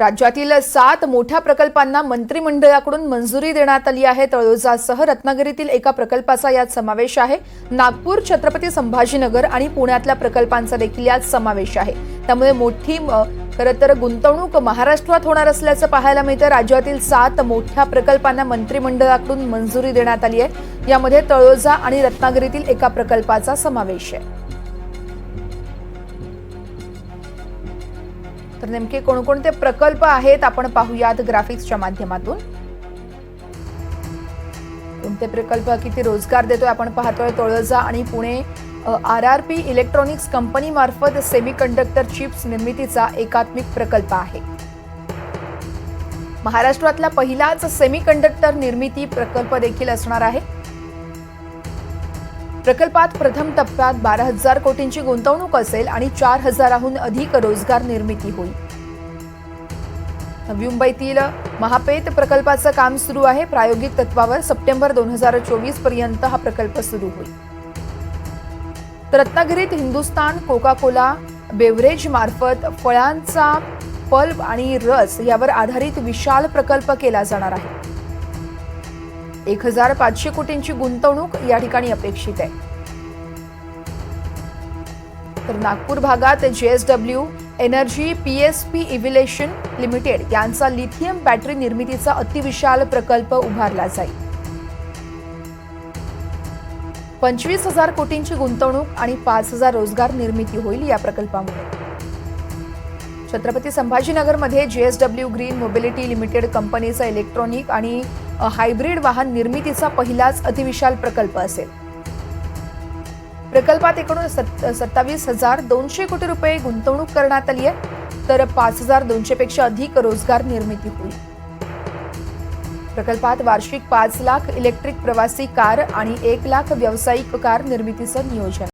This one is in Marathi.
राज्यातील सात मोठ्या प्रकल्पांना मंत्रिमंडळाकडून मंजुरी देण्यात आली आहे. तळोजासह रत्नागिरीतील एका प्रकल्पाचा यात समावेश आहे. नागपूर छत्रपती संभाजीनगर आणि पुण्यातल्या प्रकल्पांचा देखील यात समावेश आहे. त्यामुळे मोठी खरं तर गुंतवणूक महाराष्ट्रात होणार असल्याचं पाहायला मिळतं. राज्यातील सात मोठ्या प्रकल्पांना मंत्रिमंडळाकडून मंजुरी देण्यात आली आहे. यामध्ये तळोजा आणि रत्नागिरीतील एका प्रकल्पाचा समावेश आहे. तर नेमके कोणकोणते प्रकल्प आहेत आपण पाहूयात ग्राफिक्सच्या माध्यमातून. कोणते प्रकल्प किती रोजगार देतोय आपण पाहतोय तळोजा आणि Pune. R R P electronics company मार्फत सेमी कंडक्टर चिप्स निर्मितीचा एकात्मिक प्रकल्प आहे. महाराष्ट्रातला पहिलाच सेमी कंडक्टर निर्मिती प्रकल्प देखील असणार आहे. प्रकल्पात प्रथम टप्प्यात बारा हजार कोटींची गुंतवणूक असेल आणि चार हजाराहून अधिक रोजगार निर्मिती होईल. नवी मुंबईतील महापेत प्रकल्पाचं काम सुरू आहे. प्रायोगिक तत्वावर सप्टेंबर दोन हजार चोवीसपर्यंत हा प्रकल्प सुरू होईल. रत्नागिरीत हिंदुस्तान कोका कोला बेवरेज मार्फत फळांचा पल्प आणि रस यावर आधारित विशाल प्रकल्प केला जाणार आहे. एक हजार पाचशे कोटींची गुंतवणूक या ठिकाणी अपेक्षित आहे. तर नागपूर भागात जेएसडब्ल्यू एनर्जी पीएसपी इव्हिलेशन लिमिटेड यांचा लिथियम बॅटरी निर्मितीचा अतिविशाल प्रकल्प उभारला जाईल. पंचवीस हजार कोटींची गुंतवणूक आणि पाच हजार रोजगार निर्मिती होईल या प्रकल्पामुळे. छत्रपती संभाजीनगरमध्ये जेएसडब्ल्यू ग्रीन मोबिलिटी लिमिटेड कंपनीचा इलेक्ट्रॉनिक आणि हायब्रिड वाहन निर्मितीचा पहिलाच अतिविशाल प्रकल्प असेल. प्रकल्पात एकूण सत्तावीस हजार दोनशे कोटी रुपये गुंतवणूक करण्यात आली आहे तर पाच हजार दोनशे पेक्षा अधिक रोजगार निर्मिती होईल. प्रकल्पात वार्षिक पाच लाख इलेक्ट्रिक प्रवासी कार आणि एक लाख व्यावसायिक कार निर्मितीचं नियोजन.